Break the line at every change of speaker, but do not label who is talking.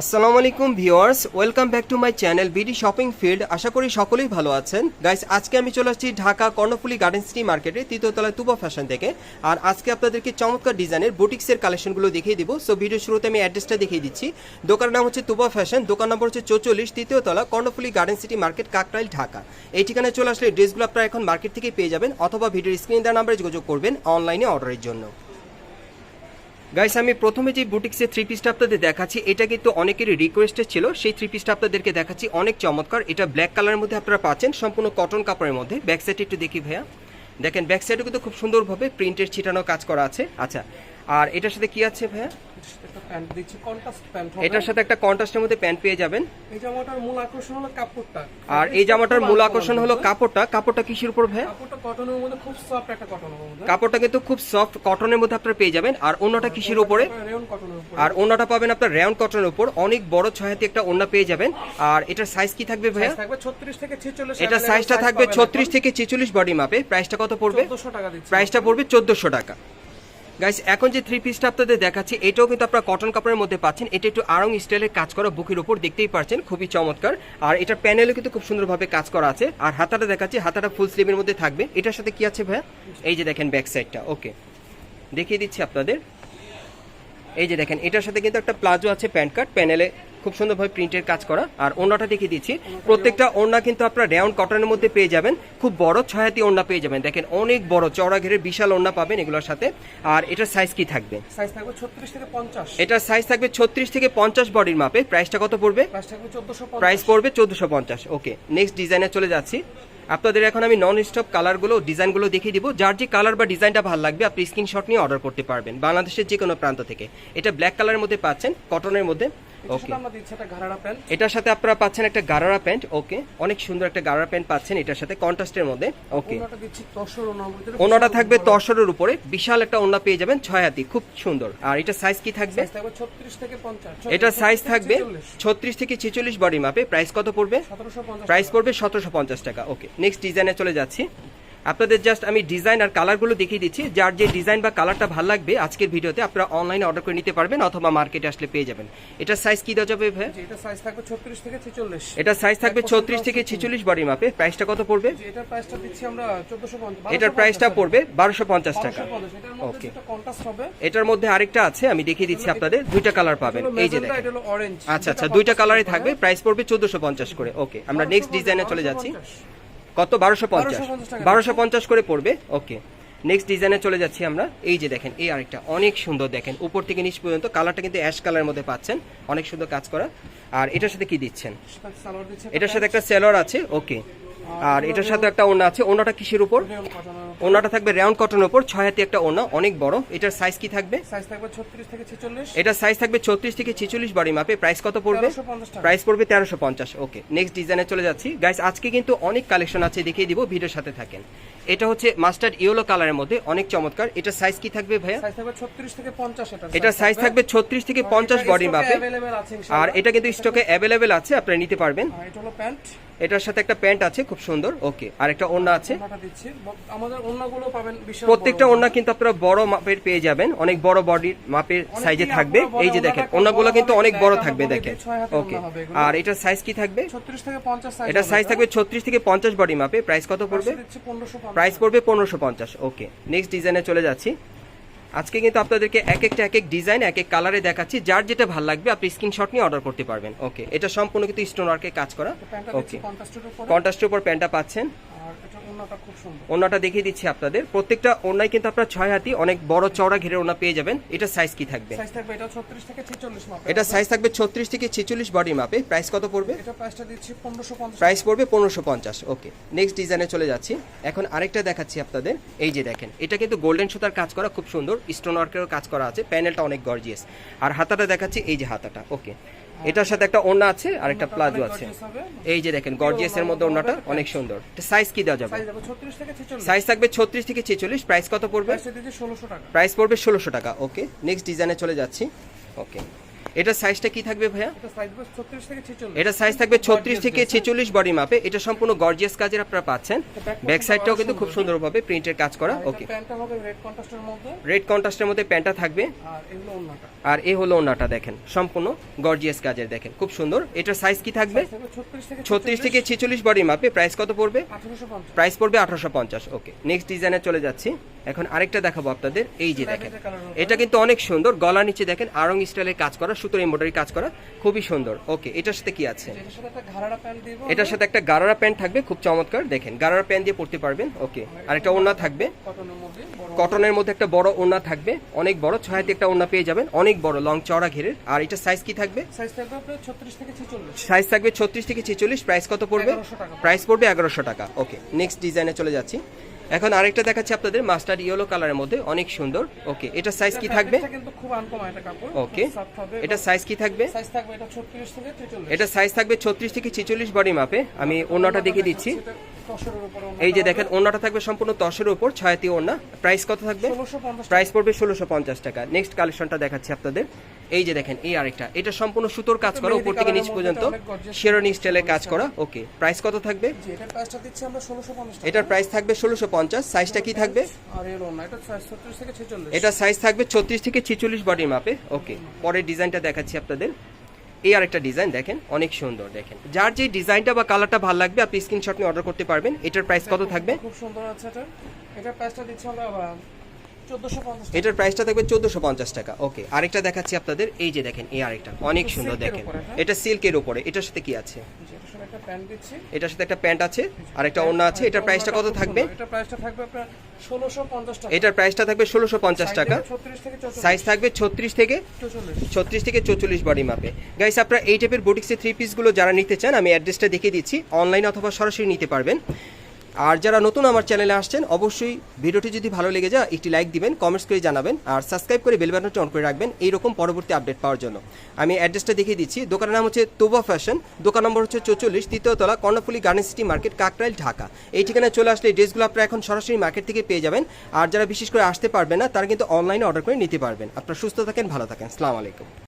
আসসালামু আলাইকুম viewers, welcome back to my channel BD shopping field. আশা করি সকলেই ভালো আছেন। গাইস, আজকে আমি চলে আসছি ঢাকা কর্ণফুলি গার্ডেন সিটি মার্কেটে তৃতীয়তলায় তুবা ফ্যাশন থেকে। আর আজকে আপনাদেরকে চমৎকার ডিজাইনের বুটিক্সের কালেকশনগুলো দেখিয়ে দিব। সো ভিডিও শুরুতে আমি অ্যাড্রেসটা দেখিয়ে দিচ্ছি। দোকানের নাম হচ্ছে তুবা ফ্যাশন, দোকান নম্বর হচ্ছে চৌচল্লিশ তৃতীয়তলা Karnaphuli garden city market, Kakrail, Dhaka. এই ঠিকানায় চলে আসলে ড্রেসগুলো আপনারা এখন মার্কেট থেকে পেয়ে যাবেন, অথবা ভিডিওর স্ক্রিন দেওয়ার নাম্বারে যোগাযোগ করবেন অনলাইনে অর্ডারের জন্য। গাইস আমি প্রথমে যে বুটিক্সের থ্রি পিসটা আপনাদের দেখাচ্ছি, এটা কিন্তু অনেকেরই রিকোয়েস্টেড ছিল। সেই থ্রি পিসটা আপনাদেরকে দেখাচ্ছি, অনেক চমৎকার। এটা ব্ল্যাক কালারের মধ্যে আপনারা পাচ্ছেন, সম্পূর্ণ কটন কাপড়ের মধ্যে। ব্যাক সাইডে একটু দেখি ভাইয়া। দেখেন ব্যাক সাইডে কিন্তু খুব সুন্দরভাবে প্রিন্টের ছিটানো কাজ করা আছে। আচ্ছা আর এটার সাথে কি আছে ভাইয়া? এটার সাথে একটা কন্ট্রাস্টের মধ্যে প্যান্ট পেয়ে যাবেন।
এই জামাটার মূল আকর্ষণ হলো কাপড়টা।
আর এই জামাটার মূল আকর্ষণ হলো কাপড়টা। কাপড়টা কিসের উপর ভাইয়া?
কাপড়টা কটনের মধ্যে খুব সফট একটা কটনের মধ্যে
কাপড়টা কিন্তু খুব সফট কটনের মধ্যে আপনারা পেয়ে যাবেন। আর কিসের উপরে?
উপর।
আর পাবেন আপনার রাউন্ড কটনের উপর। অনেক বড় ছয় একটা ওনা পেয়ে যাবেন। আর এটার সাইজ কি থাকবে ভাইয়া?
থাকবে 36 থেকে 46
এটা সাইজটা থাকবে ছত্রিশ থেকে ছেচল্লিশ বডি মাপে প্রাইসটা কত পড়বে?
1400 টাকা দিচ্ছি।
প্রাইসটা পড়বে চোদ্দশো টাকা। গাইস এখন যে থ্রি পিসটা আপনাদের দেখাচ্ছি, এটাও কিন্তু আপনারা কটন কাপড়ের মধ্যে পাচ্ছেন। এটা একটু আরং স্টাইলের কাজ করা বুকের উপর, দেখতেই পাচ্ছেন খুবই চমৎকার। আর এটা প্যানেলও কিন্তু খুব সুন্দরভাবে কাজ করা আছে। আর হাতাটা দেখাচ্ছি, হাতাটা ফুল স্লিভের মধ্যে থাকবে। এটার সাথে কি আছে ভাইয়া? এই যে দেখেন ব্যাক সাইডটা ওকে দেখিয়ে দিচ্ছি আপনাদের। এই যে দেখেন, এটার সাথে কিন্তু একটা প্লাজো আছে প্যান্ট কাট প্যানেলে খুব সুন্দরভাবে প্রিন্টের কাজ করা। আর ওড়নাটা দেখিয়ে দিচ্ছি। প্রত্যেকটা ওড়না কিন্তু আপনারা রাউন্ড কটনের মধ্যে পেয়ে যাবেন। খুব বড় ছয়াতি ওড়না পেয়ে যাবেন। দেখেন অনেক বড় চওড়া ঘেরের বিশাল ওড়না পাবেন এগুলোর সাথে। আর এটার সাইজ কি থাকবে?
সাইজ থাকবে 36 থেকে 50
এটার সাইজ থাকবে ছত্রিশ থেকে পঞ্চাশ বডির মাপে। প্রাইসটা কত পড়বে?
প্রাইস 1450
পড়বে চোদ্দশো পঞ্চাশ। ওকে নেক্সট ডিজাইনে চলে যাচ্ছি। আপনাদের এখন আমি নন স্টপ কালারগুলো ডিজাইনগুলো দেখিয়ে দিব। যার যে কালার বা ডিজাইনটা ভালো লাগবে আপনি স্ক্রিনশট নিয়ে অর্ডার করতে পারবেন। বাংলাদেশের যে কোনো প্রান্ত থেকে। এটা ব্ল্যাক কালারের মধ্যে পাচ্ছেন কটনের মধ্যে। ওকে এটার সাথে আপনারা পাচ্ছেন একটা গারারা প্যান্ট ওকে অনেক সুন্দর একটা গারারা প্যান্ট পাচ্ছেন এটার সাথে কন্ট্রাস্টের মধ্যে ওকে
ওনাটা দিচ্ছি 10 ওনার ভিতরে
ওনাটা থাকবে তসরের উপরে বিশাল একটা ওনা পেয়ে যাবেন ছয় হাতি খুব সুন্দর। আর এটা সাইজ কি থাকবে?
সাইজ থাকবে 36 থেকে 50
এটা সাইজ থাকবে ছত্রিশ থেকে ছেচল্লিশ বডি মাপে প্রাইস কত পড়বে?
1750
প্রাইস পড়বে সতেরোশো পঞ্চাশ টাকা ওকে নেক্সট ডিজাইনে চলে যাচ্ছি। আপনাদের জাস্ট আমি ডিজাইন আর কালারগুলো দেখিয়ে দিচ্ছি। যার যে ডিজাইন বা কালারটা ভালো লাগবে আজকের ভিডিওতে আপনারা অনলাইনে অর্ডার করে নিতে পারবেন অথবা মার্কেটে আসলে পেয়ে যাবেন। এটা সাইজ কি দেওয়া যাবে ভাই
এটা সাইজ থাকবে 36 থেকে 46
এটা সাইজ থাকবে ছত্রিশ থেকে ছেচল্লিশ বডি মাপে। প্রাইসটা কত পড়বে?
এটার প্রাইসটা দিচ্ছি আমরা 1450
এটার প্রাইসটা পড়বে বারোশো পঞ্চাশ টাকা।
ওকে এটার মধ্যে
Okay.
যেটা কন্ট্রাস্ট হবে
এটার মধ্যে আরেকটা আছে আমি দেখিয়ে দিচ্ছি আপনাদের। দুইটা কালার পাবেন। এই যে দেখেন।
এটা হলো অরেঞ্জ
আচ্ছা আচ্ছা দুইটা কালারই থাকবে। প্রাইস পড়বে চোদ্দশো পঞ্চাশ করে। ওকে আমরা নেক্সট ডিজাইনে চলে যাচ্ছি। কত? বারোশো পঞ্চাশ। বারোশো পঞ্চাশ করে পড়বে? ওকে। নেক্সট ডিজাইনে চলে যাচ্ছি আমরা। এই যে দেখেন এই আরেকটা। অনেক সুন্দর দেখেন উপর থেকে নিচ পর্যন্ত। কালারটা কিন্তু অ্যাশ কালারের মধ্যে পাচ্ছেন। অনেক সুন্দর কাজ করা। আর এটার সাথে কি দিচ্ছেন? এটার সাথে একটা সেলর আছে। ওকে। আর এটার সাথে একটা ওনা আছে ওনাটা কিসের উপর
রেয়ন কটনের
ওনাটা থাকবে রাউন্ড কটনের উপর ছয় হাতি একটা ওনা অনেক বড় এটার সাইজ কি থাকবে
সাইজ থাকবে 36 থেকে 46
এটা সাইজ থাকবে ছত্রিশ থেকে ছেচল্লিশ বডি মাপে প্রাইস কত পড়বে
1350 টাকা।
প্রাইস পড়বে তেরোশো পঞ্চাশ ওকে নেক্সট ডিজাইনে চলে যাচ্ছি গাইস আজকে কিন্তু অনেক কালেকশন আছে দেখিয়ে দিব ভিডিওর সাথে থাকেন এটা হচ্ছে মাস্টার্ড ইয়েলো কালারের মধ্যে অনেক চমৎকার এটা সাইজ কি থাকবে ভাইয়া
সাইজ থাকবে 36 থেকে 50 এটা
এটা সাইজ থাকবে ছত্রিশ থেকে পঞ্চাশ বডি মাপে
अवेलेबल আছে
আর
ইনশাআল্লাহ
এটা কিন্তু স্টকে অ্যাভেলেবেল আছে আপনারা নিতে পারবেন
আর এটা হলো প্যান্ট
এটার সাথে একটা প্যান্ট আছে খুব সুন্দর। ওকে আর একটা ওড়না আছে।
আমাদের পাবেন
প্রত্যেকটা। ওড়না কিন্তু আপনারা বড় মাপের পেয়ে যাবেন। অনেক বড় বডির মাপের সাইজে থাকবে। এই যে দেখেন ওড়নাগুলো কিন্তু অনেক বড় থাকবে দেখেন। ওকে। আর এটার সাইজ কি থাকবে?
36 থেকে 50 সাইজ
এটা সাইজ থাকবে ছত্রিশ থেকে পঞ্চাশ বডি মাপে। প্রাইস কত পড়বে?
1550
প্রাইস পড়বে পনেরোশো পঞ্চাশ। ওকে নেক্সট ডিজাইনে চলে যাচ্ছি। আজকে কিন্তু আপনাদেরকে এক একটা এক এক ডিজাইন এক এক কালারে দেখাচ্ছি। যার যেটা ভালো লাগবে আপনি স্ক্রিনশট নিয়ে অর্ডার করতে পারবেন। ওকে এটা সম্পূর্ণ কিন্তু স্টোন ওয়ার্কে কাজ করা। ওকে
কন্ট্রাস্টের উপর।
প্যান্টটা পাচ্ছেন। ওনাটা দেখিয়ে দিচ্ছি আপনাদের। প্রত্যেকটা ওনায় কিন্তু আপনার ছয় হাতি অনেক বড় চওড়া ঘেরে ওনা পেয়ে যাবেন। এটা সাইজ কি থাকবে?
এটা 36 থেকে 46 মাপে
এটা সাইজ থাকবে ছত্রিশ থেকে ছেচল্লিশ বডি মাপে প্রাইস কত পড়বে?
এটা প্রাইসটা দিচ্ছি 1550
প্রাইস পড়বে পনেরোশো পঞ্চাশ ওকে নেক্সট ডিজাইনে চলে যাচ্ছি। এখন আরেকটা দেখাচ্ছি আপনাদের। এই যে দেখেন এটা কিন্তু গোল্ডেন সুতার কাজ করা খুব সুন্দর। স্টোন ওয়ার্কেরও কাজ করা আছে। প্যানেলটা অনেক গর্জিয়াস আর হাতাটা দেখাচ্ছি এই যে হাতাটা ওকে এটার সাথে একটা ওড়না আছে আর একটা প্লাজো আছে। এই যে দেখেন গর্জিয়াস এর মধ্যে ওড়নাটা অনেক সুন্দর। সাইজ কি দেওয়া যাবে?
সাইজ থাকবে 36 থেকে 46
ছত্রিশ থেকে ছেচল্লিশ প্রাইস কত পড়বে?
প্রাইসটা দিচ্ছি 1600 টাকা।
প্রাইস পড়বে ষোলোশো টাকা ওকে নেক্সট ডিজাইনে চলে যাচ্ছি ওকে এটা সাইজটা কি থাকবে ভাইয়া?
এটা সাইজ
থাকবে ছত্রিশ থেকে ছেচল্লিশ বডি মাপে। এটা সম্পূর্ণ গর্জিয়াস কাজের আপনারা পাচ্ছেন। ব্যাক সাইডটাও কিন্তু খুব সুন্দরভাবে প্রিন্টের কাজ করা। ওকে
রেড কন্ট্রাস্টের মধ্যে।
প্যান্টটা থাকবে।
আর
এ হলো ওনাটা দেখেন। সম্পূর্ণ গর্জিয়াস কাজের দেখেন। খুব সুন্দর। এটার সাইজ কি থাকবে?
ছত্রিশ থেকে
ছেচল্লিশ। বডি মাপে। প্রাইস কত পড়বে? প্রাইস পড়বে আঠারোশো পঞ্চাশ। ওকে নেক্সট ডিজাইনে চলে যাচ্ছি। এখন আরেকটা দেখাবো আপনাদের। এই যে দেখেন। এটা কিন্তু অনেক সুন্দর। গলা নিচে দেখেন আরং স্টাইলের কাজ করা। সুতোর এমব্রয়ডারি কাজ করা খুবই সুন্দর। ওকে এটার সাথে কি আছে?
এটার সাথে একটা ঘাড়া প্যান্ট দিব।
এটার সাথে একটা গারারা প্যান্ট থাকবে খুব চমৎকার। দেখেন গারারা প্যান্ট দিয়ে পড়তে পারবেন ওকে। আর একটা ওড়না থাকবে।
কটনের মধ্যে
কটনের মধ্যে একটা বড় ওড়না থাকবে অনেক বড়। ছয়াতে একটা ওড়না পেয়ে যাবেন অনেক বড় লং চওড়া ঘেরের। আর এটা সাইজ কি থাকবে?
সাইজ থাকবে ছত্রিশ থেকে ছেচল্লিশ।
সাইজ থাকবে ছত্রিশ থেকে ছেচল্লিশ প্রাইস কত পড়বে?
1100
প্রাইস পড়বে এগারোশো টাকা ওকে। নেক্সট ডিজাইনে চলে যাচ্ছি। এখন আরেকটা দেখাচ্ছি আপনাদের মাস্টার্ড ইয়েলো কালারের মধ্যে অনেক সুন্দর। ওকে এটা সাইজ কি থাকবে? ওকে এটা সাইজ কি থাকবে?
সাইজ থাকবে এটা
সাইজ থাকবে ছত্রিশ থেকে ছেচল্লিশ বডি মাপে আমি অন্যটা দেখিয়ে দিচ্ছি। এই যে দেখেন ওনাটা থাকবে সম্পূর্ণ দশের উপর ছয়াতি ওনা প্রাইস কত থাকবে? প্রাইস পড়বে ষোলোশো পঞ্চাশ টাকা। নেক্সট কালেকশনটা দেখাচ্ছি আপনাদের। এই যে দেখেন এই আরেকটা। এটা সম্পূর্ণ সুতোর কাজ করা উপর থেকে নিচ পর্যন্ত। শেরনি স্টাইলের কাজ করা ওকে প্রাইস কত থাকবে?
এটার
প্রাইস থাকবে ষোলোশো পঞ্চাশ। সাইজটা কি থাকবে?
এটা সাইজ
থাকবে ছত্রিশ থেকে ছেচল্লিশ বডির মাপে ওকে পরের ডিজাইনটা দেখাচ্ছি আপনাদের। এই আরেকটা ডিজাইন দেখেন অনেক সুন্দর দেখেন। যার যে ডিজাইনটা বা কালারটা ভালো লাগবে আপনি স্ক্রিনশট নিয়ে অর্ডার করতে পারবেন। এটার প্রাইস কত থাকবে?
খুব সুন্দর আছে এটা। এটা প্রাইসটা দিচ্ছি আমরা
এটার প্রাইসটা থাকবে চোদ্দশো পঞ্চাশ টাকা। ওকে আরেকটা দেখাচ্ছি আপনাদের। এই যে দেখেন এই আরেকটা। অনেক সুন্দর দেখেন।
হ্যাঁ?
এটা সিল্কের উপরে। এটার সাথে কি আছে?
এটার সাথে একটা প্যান্ট
আছে আর একটা ওড়না আছে। এটার প্রাইসটা কত থাকবে?
প্রাইসটা আপনার
এটার প্রাইসটা থাকবে ষোলোশো পঞ্চাশ টাকা। সাইজ থাকবে ছত্রিশ থেকে ছত্রিশ থেকে চৌচল্লিশ বডি মাপে গাইস আপনারা এই টাইপের বুটিক্সের থ্রি পিসগুলো যারা নিতে চান আমি অ্যাড্রেসটা দেখিয়ে দিচ্ছি। অনলাইন অথবা সরাসরি নিতে পারবেন। আর যারা নতুন আমার চ্যানেলে আসছেন, অবশ্যই ভিডিওটি যদি ভালো লেগে যায়, একটি লাইক দিবেন কমেন্টস করে জানাবেন, আর সাবস্ক্রাইব করে বেল বাটনটি অন করে রাখবেন, এইরকম পরবর্তী আপডেট পাওয়ার জন্য। আমি অ্যাড্রেসটা দেখিয়ে দিচ্ছি। দোকানের নাম হচ্ছে তোবা ফ্যাশন দোকান নম্বর হচ্ছে চৌচল্লিশ তৃতীয়তলা Karnaphuli garden city market Kakrail, Dhaka. এই ঠিকানায় চলে আসলে ড্রেসগুলো আপনারা এখন সরাসরি মার্কেট থেকে পেয়ে যাবেন। আর যারা বিশেষ করে আসতে পারবেন না, তারা কিন্তু অনলাইনে অর্ডার করে নিতে পারবেন। আপনারা সুস্থ থাকেন, ভালো থাকেন। সালাম আলাইকুম।